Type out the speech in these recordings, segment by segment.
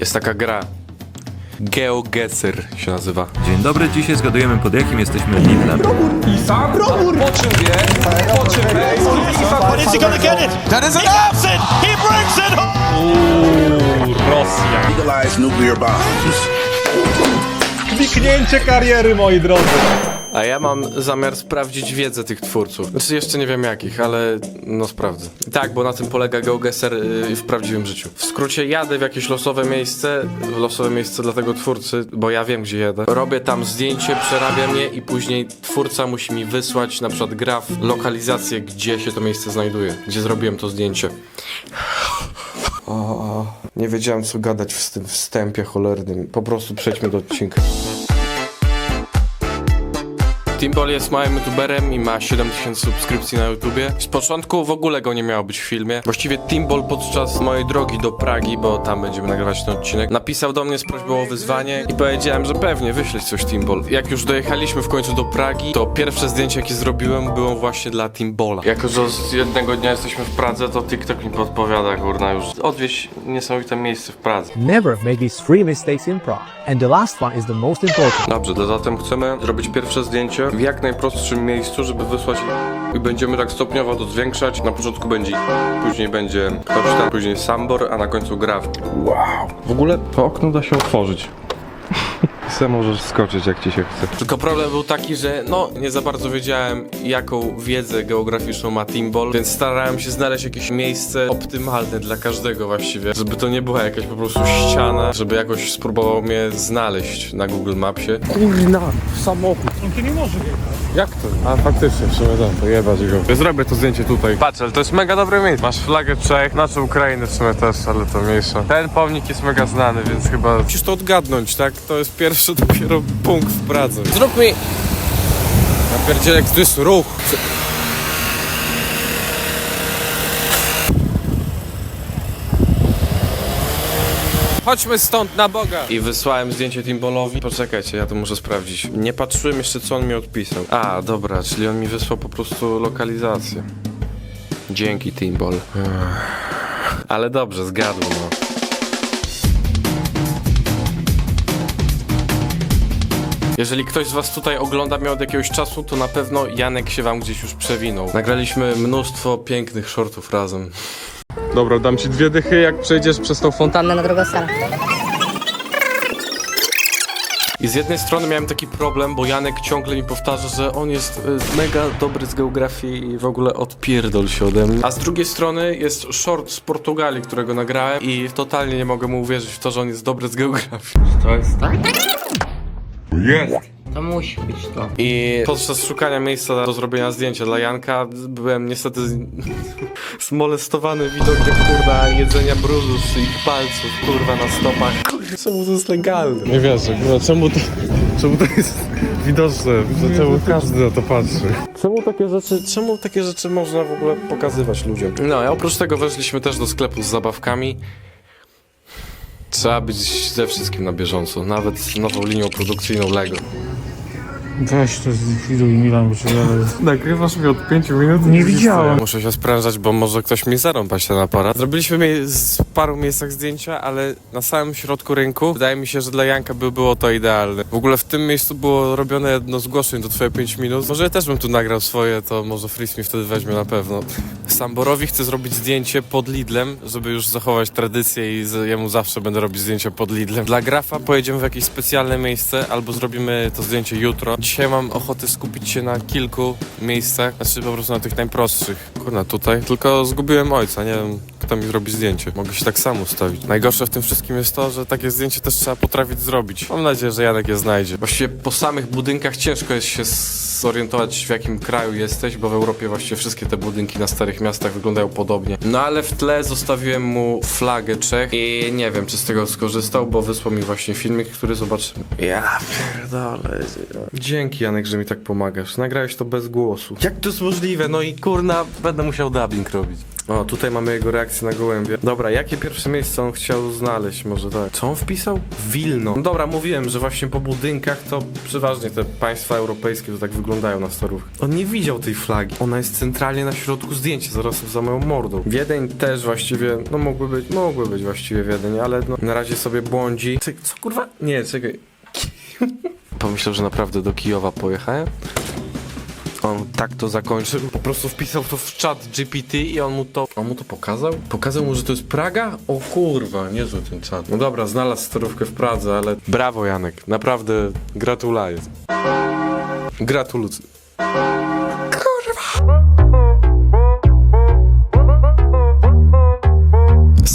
Jest taka gra. GeoGuessr się nazywa. Dzień dobry, dzisiaj zgadujemy pod jakim jesteśmy Lidlem. Po czym wie? Po czym wie? But is he to get it? That is He gets it! He brings it home! Legalize nuclear bombs. Zniknięcie kariery, moi drodzy. A ja mam zamiar sprawdzić wiedzę tych twórców. Znaczy jeszcze nie wiem jakich, ale no sprawdzę. Tak, bo na tym polega GeoGuessr yy, w prawdziwym życiu. W skrócie jadę w jakieś losowe miejsce, losowe miejsce dla tego twórcy, bo ja wiem gdzie jadę. Robię tam zdjęcie, przerabiam je i później twórca musi mi wysłać na przykład graf, lokalizację, gdzie się to miejsce znajduje, gdzie zrobiłem to zdjęcie. O, nie wiedziałem co gadać w tym wstępie cholernym. Po prostu przejdźmy do odcinka. Timbal jest małym youtuberem i ma 7000 subskrypcji na YouTubie. Z początku w ogóle go nie miało być w filmie. Właściwie Timbal podczas mojej drogi do Pragi, bo tam będziemy nagrywać ten odcinek, napisał do mnie z prośbą o wyzwanie i powiedziałem, że pewnie wyśleć coś Timbal. Jak już dojechaliśmy w końcu do Pragi, to pierwsze zdjęcie jakie zrobiłem było właśnie dla Timbala. Jako, że z jednego dnia jesteśmy w Pradze, to TikTok mi podpowiada, kurna, już odwieźć niesamowite miejsce w Pradze. Never make these three mistakes in Prague. And the last one is the most important. Dobrze, to zatem chcemy zrobić pierwsze zdjęcie w jak najprostszym miejscu, żeby wysłać i będziemy tak stopniowo to zwiększać. Na początku będzie później będzie ktoś tam, później Sambor, a na końcu graf. Wow. W ogóle to okno da się otworzyć. Sam możesz skoczyć jak ci się chce. Tylko problem był taki, że no nie za bardzo wiedziałem jaką wiedzę geograficzną ma Timbol, więc starałem się znaleźć jakieś miejsce optymalne dla każdego właściwie, żeby to nie była jakaś po prostu ściana, żeby jakoś spróbował mnie znaleźć na Google Mapsie. Kurna, samochód. On tu nie może Jak to? A faktycznie, w sumie tak, to jebać go. Zrobię to zdjęcie tutaj. Patrz, ale to jest mega dobre miejsce. Masz flagę Czech, znaczy Ukrainy w sumie też, ale to mniejsze. Ten pomnik jest mega znany, więc chyba... Musisz to odgadnąć, tak? To jest pierwszy dopiero punkt w Pradze. Zrób mi... Ja pierdzielek, to jest ruch. Chodźmy stąd na Boga! I wysłałem zdjęcie Timbolowi. Poczekajcie, ja to muszę sprawdzić. Nie patrzyłem jeszcze, co on mi odpisał. A, dobra, czyli on mi wysłał po prostu lokalizację. Dzięki, Timbol. Ech. Ale dobrze, zgadł, no. Jeżeli ktoś z was tutaj ogląda mnie od jakiegoś czasu, to na pewno Janek się wam gdzieś już przewinął. Nagraliśmy mnóstwo pięknych shortów razem. Dobra, dam ci dwie dychy, jak przejdziesz przez tą fontannę. Na drugą stronę. I z jednej strony miałem taki problem, bo Janek ciągle mi powtarza, że on jest y, mega dobry z geografii i w ogóle odpierdol się ode mnie. A z drugiej strony jest short z Portugalii, którego nagrałem i totalnie nie mogę mu uwierzyć w to, że on jest dobry z geografii. To jest tak? To musi być to. I podczas szukania miejsca do zrobienia zdjęcia dla Janka byłem niestety z... zmolestowany widokiem kurwa jedzenia brudu z ich palców kurwa na stopach. Kurwa, czemu to jest legalne? Nie wierzę, kurwa, czemu to, czemu to jest widoczne, że czemu każdy na to patrzy? Czemu takie rzeczy, czemu takie rzeczy można w ogóle pokazywać ludziom? No, a oprócz tego weszliśmy też do sklepu z zabawkami. Trzeba być ze wszystkim na bieżąco, nawet z nową linią produkcyjną Lego. Weź to zlikwiduj Milan, bo się dalej... Nagrywasz mi od 5 minut? Nie widziałem. Muszę się sprężać, bo może ktoś mi zarąbać ten aparat. Zrobiliśmy mi z paru miejscach zdjęcia, ale na samym środku rynku wydaje mi się, że dla Janka by było to idealne. W ogóle w tym miejscu było robione jedno zgłoszeń do twoje 5 minut. Może ja też bym tu nagrał swoje, to może Fritz mi wtedy weźmie na pewno. Samborowi chcę zrobić zdjęcie pod Lidlem, żeby już zachować tradycję i z, jemu zawsze będę robić zdjęcia pod Lidlem. Dla Grafa pojedziemy w jakieś specjalne miejsce, albo zrobimy to zdjęcie jutro. Dzisiaj mam ochotę skupić się na kilku miejscach, znaczy po prostu na tych najprostszych. Kurna, tutaj. Tylko zgubiłem ojca, nie wiem kto mi zrobi zdjęcie. Mogę się tak sam ustawić. Najgorsze w tym wszystkim jest to, że takie zdjęcie też trzeba potrafić zrobić. Mam nadzieję, że Janek je znajdzie. Właściwie po samych budynkach ciężko jest się zorientować w jakim kraju jesteś, bo w Europie właściwie wszystkie te budynki na starych miastach wyglądają podobnie. No ale w tle zostawiłem mu flagę Czech i nie wiem, czy z tego skorzystał, bo wysłał mi właśnie filmik, który zobaczymy. Ja pierdolę. Dzięki Janek, że mi tak pomagasz. Nagrałeś to bez głosu. Jak to jest możliwe? No i kurna, będę musiał dubbing robić. O, tutaj mamy jego reakcję na gołębie. Dobra, jakie pierwsze miejsce on chciał znaleźć? Może tak. Co on wpisał? Wilno. No dobra, mówiłem, że właśnie po budynkach to przeważnie te państwa europejskie to tak wyglądają na starówkę. On nie widział tej flagi. Ona jest centralnie na środku zdjęcia, zaraz za moją mordą. Wiedeń też właściwie, no mógłby być, mógłby być właściwie Wiedeń, ale no, na razie sobie błądzi. Co kurwa? Nie, czekaj. Pomyślał, że naprawdę do Kijowa pojechałem. On tak to zakończył. Po prostu wpisał to w czat GPT i on mu to. On mu to pokazał? Pokazał mu, że to jest Praga? O kurwa, niezły ten czat. No dobra, znalazł starówkę w Pradze, ale. Brawo Janek, naprawdę gratuluję. Gratuluję.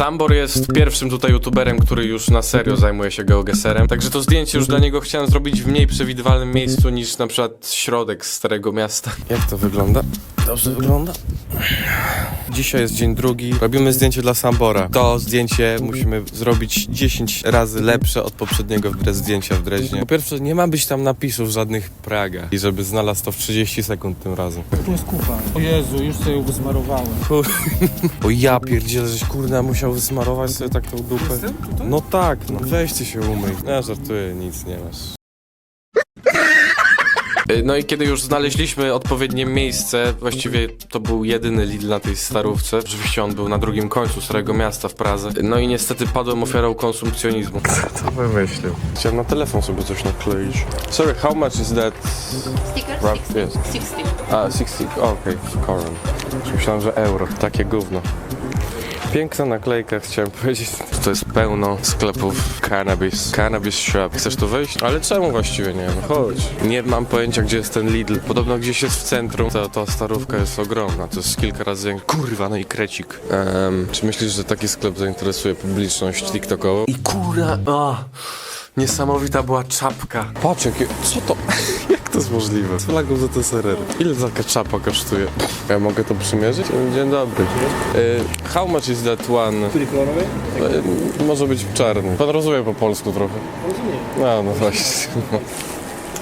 Sambor jest pierwszym tutaj youtuberem, który już na serio zajmuje się geogeserem. Także to zdjęcie już dla niego chciałem zrobić w mniej przewidywalnym miejscu niż na przykład środek Starego Miasta. Jak to wygląda? Dobrze wygląda? Dzisiaj jest dzień drugi. Robimy zdjęcie dla Sambora. To zdjęcie musimy zrobić 10 razy lepsze od poprzedniego wbrew zdjęcia w Dreźnie. Po pierwsze, nie ma być tam napisów żadnych Praga. I żeby znalazł to w 30 sekund tym razem. Tu jest kupa. O Jezu, już sobie ją wysmarowałem. O ja pierdzielę, żeś kurna musiał wysmarować sobie tak tą dupę. No tak, no weźcie się umyj. Ja żartuję, nic nie masz. Y, No i kiedy już znaleźliśmy odpowiednie miejsce, właściwie to był jedyny Lidl na tej starówce. Oczywiście on był na drugim końcu Starego Miasta w Pradze. No i niestety padłem ofiarą konsumpcjonizmu. Co wymyślił? Chciałem na telefon sobie coś nakleić. Sorry, how much is that? Sticker? Wrap, yes. 60. A, 60, okej, koron. Myślałem, że euro. Takie gówno. Piękna naklejka, chciałem powiedzieć. To jest pełno sklepów cannabis. Cannabis shop. Chcesz tu wejść? Ale czemu właściwie nie? No chodź. Nie mam pojęcia, gdzie jest ten Lidl. Podobno gdzieś jest w centrum. Ta, ta starówka jest ogromna. To jest kilka razy jak... Kurwa, no i krecik. Czy myślisz, że taki sklep zainteresuje publiczność TikTokową? I kurwa, Niesamowita była czapka. Patrz, jakie... Co to? Jest możliwe? Z flagą ZSRR. Ile taka czapa kosztuje? Ja mogę to przymierzyć? Dzień dobry. Y, how much is that one? Który kolorowy? może być czarny. Pan rozumie po polsku trochę? Rozumiem. No, no właśnie.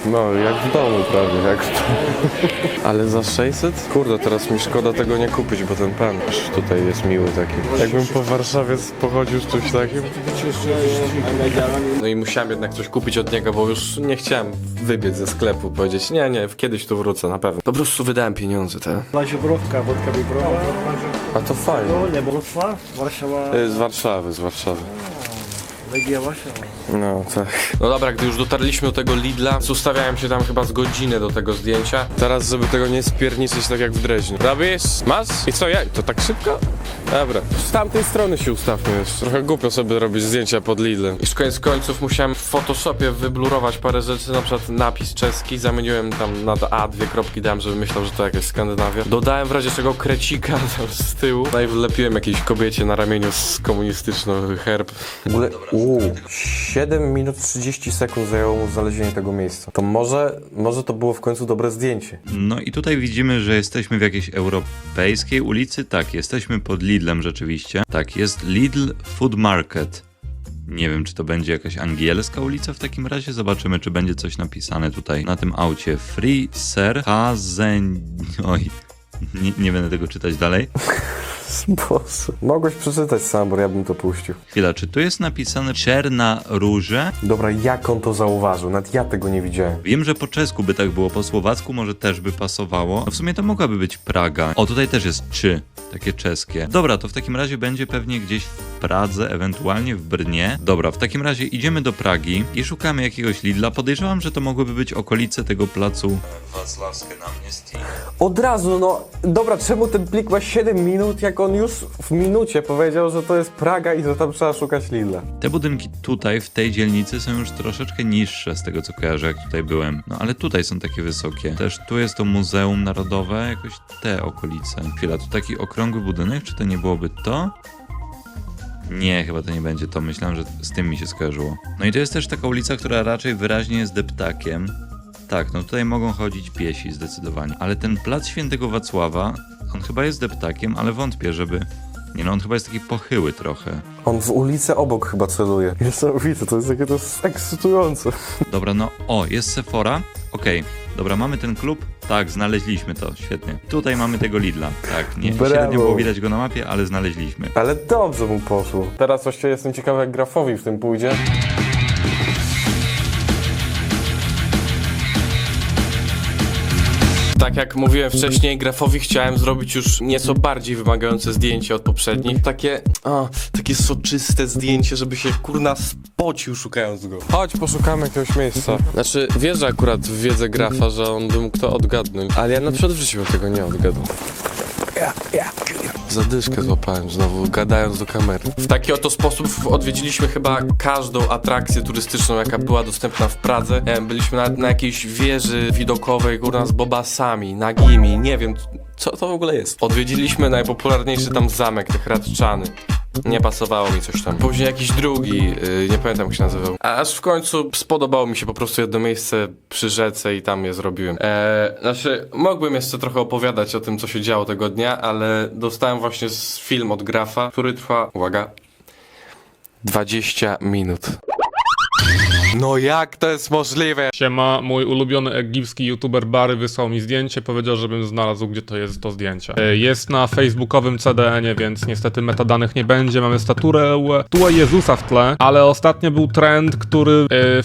No, jak w domu prawie, jak w domu. Ale za 600? Kurde, teraz mi szkoda tego nie kupić, bo ten pan tutaj jest miły taki. Jakbym po Warszawie pochodził z czymś takim. No i musiałem jednak coś kupić od niego, bo już nie chciałem wybiec ze sklepu, powiedzieć nie, nie, kiedyś tu wrócę, na pewno. Po prostu wydałem pieniądze te. Laziobrowka, wodka bibrowa. A to fajnie. Nie, Wrocław, Warszawa, Y, Z Warszawy, z Warszawy. No, tak. No dobra, gdy już dotarliśmy do tego Lidla, ustawiałem się tam chyba z godzinę do tego zdjęcia. Teraz, żeby tego nie spierniczyć tak jak w Dreźnie. Robisz? Masz? I co, ja? To tak szybko? Dobra. Z tamtej strony się ustawmy już. Trochę głupio sobie robić zdjęcia pod Lidlem. I z koniec końców musiałem w Photoshopie wyblurować parę rzeczy, na przykład napis czeski, zamieniłem tam na A, dwie kropki dałem, żeby myślał, że to jakaś Skandynawia. Dodałem w razie czego krecika tam z tyłu. No i wlepiłem jakiejś kobiecie na ramieniu z komunistyczny herb. W ogóle, uuu, 7 minut 30 sekund zajęło mu znalezienie tego miejsca. To może, może to było w końcu dobre zdjęcie. No i tutaj widzimy, że jesteśmy w jakiejś europejskiej ulicy. Tak, jesteśmy pod Lidlem rzeczywiście. Tak, jest Lidl Food Market. Nie wiem, czy to będzie jakaś angielska ulica w takim razie. Zobaczymy, czy będzie coś napisane tutaj na tym aucie. Free Ser Hazen... Oj, nie, nie będę tego czytać dalej. Boże. Mogłeś przeczytać sam, bo ja bym to puścił. Chwila, czy tu jest napisane czerna róże? Dobra, jak on to zauważył? Nawet ja tego nie widziałem. Wiem, że po czesku by tak było, po słowacku może też by pasowało. No w sumie to mogłaby być Praga. O, tutaj też jest czy, takie czeskie. Dobra, to w takim razie będzie pewnie gdzieś w Pradze, ewentualnie w Brnie. Dobra, w takim razie idziemy do Pragi i szukamy jakiegoś Lidla. Podejrzewam, że to mogłyby być okolice tego placu. Wacławskie na mnie Od razu, no. Dobra, czemu ten plik ma 7 minut, jak on już w minucie powiedział, że to jest Praga i że tam trzeba szukać Lidla? Te budynki tutaj, w tej dzielnicy są już troszeczkę niższe z tego co kojarzę, jak tutaj byłem. No ale tutaj są takie wysokie. Też tu jest to Muzeum Narodowe, jakoś te okolice. Chwila, tu taki okrągły budynek, czy to nie byłoby to? Nie, chyba to nie będzie to. Myślałem, że z tym mi się skojarzyło. No i to jest też taka ulica, która raczej wyraźnie jest deptakiem. Tak, no tutaj mogą chodzić piesi zdecydowanie. Ale ten plac Świętego Wacława, on chyba jest deptakiem, ale wątpię, żeby... Nie no, on chyba jest taki pochyły trochę. On w ulicę obok chyba celuje. Niesamowite, to jest takie to jest ekscytujące. Dobra, no o, jest Sephora. Okej, Dobra, mamy ten klub? Tak, znaleźliśmy to, świetnie. Tutaj mamy tego Lidla. Tak, nie, Brawo. średnio było widać go na mapie, ale znaleźliśmy. Ale dobrze mu poszło. Teraz właściwie jestem ciekawy, jak grafowi w tym pójdzie. Tak jak mówiłem wcześniej, grafowi chciałem zrobić już nieco bardziej wymagające zdjęcie od poprzednich. Takie, o, takie soczyste zdjęcie, żeby się kurna spocił szukając go. Chodź, poszukamy jakiegoś miejsca. Znaczy, wierzę akurat w wiedzę grafa, że on by mógł to odgadnąć, ale ja na przykład w życiu bym tego nie odgadł. Zadyszkę złapałem znowu, gadając do kamery. W taki oto sposób odwiedziliśmy chyba każdą atrakcję turystyczną, jaka była dostępna w Pradze. Wiem, byliśmy nawet na jakiejś wieży widokowej, kurna, z bobasami, nagimi, nie wiem, co to w ogóle jest. Odwiedziliśmy najpopularniejszy tam zamek, tych Radczany. Nie pasowało mi coś tam. Później jakiś drugi, yy, nie pamiętam jak się nazywał. Aż w końcu spodobało mi się po prostu jedno miejsce przy rzece i tam je zrobiłem. Eee, znaczy, mógłbym jeszcze trochę opowiadać o tym, co się działo tego dnia, ale dostałem właśnie film od Grafa, który trwa, uwaga, 20 minut. No jak to jest możliwe? Siema, mój ulubiony egipski youtuber Bary wysłał mi zdjęcie, powiedział, żebym znalazł, gdzie to jest to zdjęcie. E, Jest na facebookowym CDN-ie, więc niestety metadanych nie będzie. Mamy staturę tułę Jezusa w tle, ale ostatnio był trend, który e,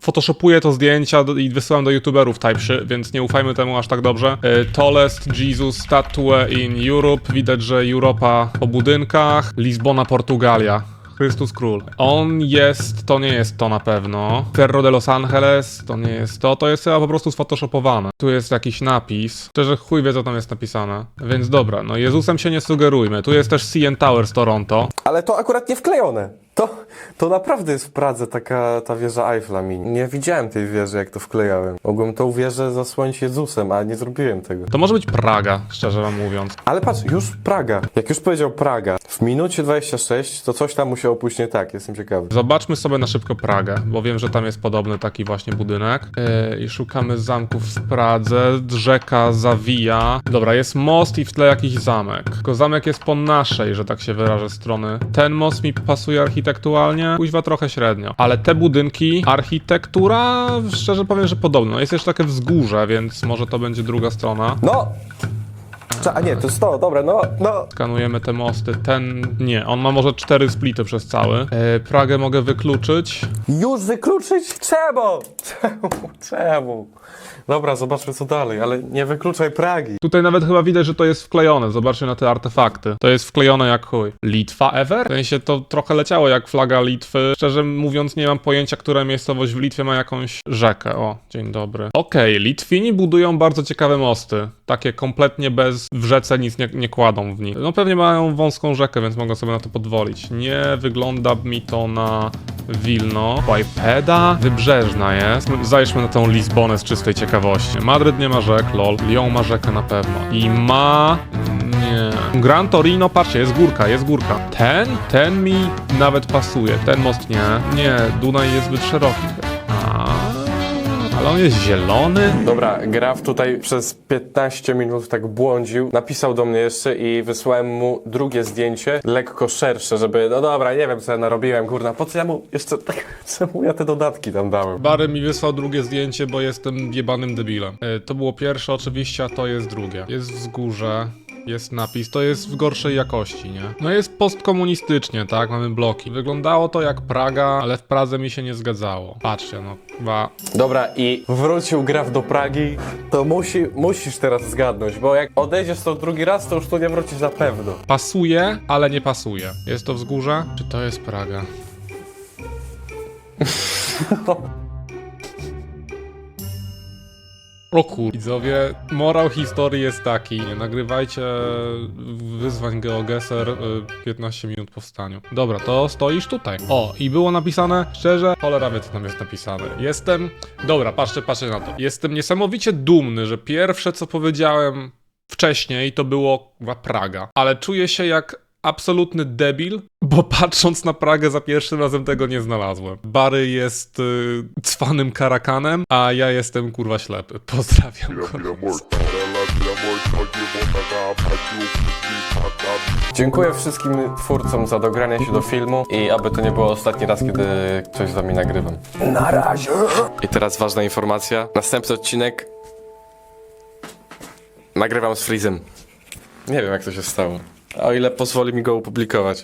photoshopuje to zdjęcia i wysyłam do youtuberów Type więc nie ufajmy temu aż tak dobrze. E, Tallest Jesus Statue in Europe. Widać, że Europa po budynkach. Lizbona, Portugalia. Chrystus Król. On jest, to nie jest to na pewno. Ferro de Los Angeles, to nie jest to. To jest chyba po prostu sfotoshopowane. Tu jest jakiś napis. Szczerze chuj wie, co tam jest napisane. Więc dobra, no Jezusem się nie sugerujmy. Tu jest też CN Towers Toronto. Ale to akurat nie wklejone. To, to naprawdę jest w Pradze taka ta wieża Eiffla mi. Nie widziałem tej wieży, jak to wklejałem. Mogłem tą wieżę zasłonić Jezusem, ale nie zrobiłem tego. To może być Praga, szczerze wam mówiąc. Ale patrz, już Praga. Jak już powiedział Praga, w minucie 26 to coś tam musiało pójść nie tak, jestem ciekawy. Zobaczmy sobie na szybko Pragę, bo wiem, że tam jest podobny taki właśnie budynek. Yy, I szukamy zamków w Pradze. Rzeka zawija. Dobra, jest most i w tle jakiś zamek. Tylko zamek jest po naszej, że tak się wyrażę, strony. Ten most mi pasuje architektualnie, kuźwa trochę średnio. Ale te budynki, architektura, szczerze powiem, że podobno. Jest jeszcze takie wzgórze, więc może to będzie druga strona. No! Cza- A nie, to jest to, dobra, no, no. Skanujemy te mosty. Ten nie, on ma może cztery splity przez cały. Yy, Pragę mogę wykluczyć. Już wykluczyć? Czemu? Czemu? Czemu? Dobra, zobaczmy co dalej, ale nie wykluczaj Pragi. Tutaj nawet chyba widać, że to jest wklejone. Zobaczcie na te artefakty. To jest wklejone jak chuj. Litwa ever? W sensie to trochę leciało jak flaga Litwy. Szczerze mówiąc, nie mam pojęcia, która miejscowość w Litwie ma jakąś rzekę. O, dzień dobry. Okej, Litwini budują bardzo ciekawe mosty. Takie kompletnie bez... w rzece nic nie, nie kładą w nich. No pewnie mają wąską rzekę, więc mogą sobie na to pozwolić. Nie wygląda mi to na Wilno. Łajpeda wybrzeżna jest. Zajrzmy na tą Lizbonę z czystej ciekawości. Madryt nie ma rzek, lol. Lyon ma rzekę na pewno. I ma... Nie. Gran Torino, patrzcie, jest górka, jest górka. Ten? Ten mi nawet pasuje. Ten most nie. Nie, Dunaj jest zbyt szeroki. Ale on jest zielony. Dobra, Graf tutaj przez 15 minut tak błądził. Napisał do mnie jeszcze i wysłałem mu drugie zdjęcie, lekko szersze, żeby, no dobra, nie wiem co ja narobiłem, kurna, po co ja mu jeszcze tak, czemu ja te dodatki tam dałem? Bary mi wysłał drugie zdjęcie, bo jestem jebanym debilem. E, To było pierwsze oczywiście, a to jest drugie. Jest wzgórze, jest napis, to jest w gorszej jakości, nie? No jest postkomunistycznie, tak? Mamy bloki. Wyglądało to jak Praga, ale w Pradze mi się nie zgadzało. Patrzcie, no chyba... Dobra, i wrócił Graf do Pragi, to musi, musisz teraz zgadnąć, bo jak odejdziesz to drugi raz, to już tu nie wrócisz na pewno. Pasuje, ale nie pasuje. Jest to wzgórze? Czy to jest Praga? O kur... Widzowie, morał historii jest taki. Nie nagrywajcie wyzwań GeoGuessr y, 15 minut po wstaniu. Dobra, to stoisz tutaj. O, i było napisane, szczerze, cholera wie co tam jest napisane. Jestem... Dobra, patrzcie, patrzcie na to. Jestem niesamowicie dumny, że pierwsze co powiedziałem wcześniej to było Praga. Ale czuję się jak absolutny debil, bo patrząc na Pragę za pierwszym razem tego nie znalazłem. Bary jest y, cwanym karakanem, a ja jestem kurwa ślepy. Pozdrawiam go. Dziękuję wszystkim twórcom za dogranie się do filmu i aby to nie było ostatni raz, kiedy coś z wami nagrywam. Na razie. I teraz ważna informacja. Następny odcinek nagrywam z Freezem. Nie wiem jak to się stało. O ile pozwoli mi go opublikować.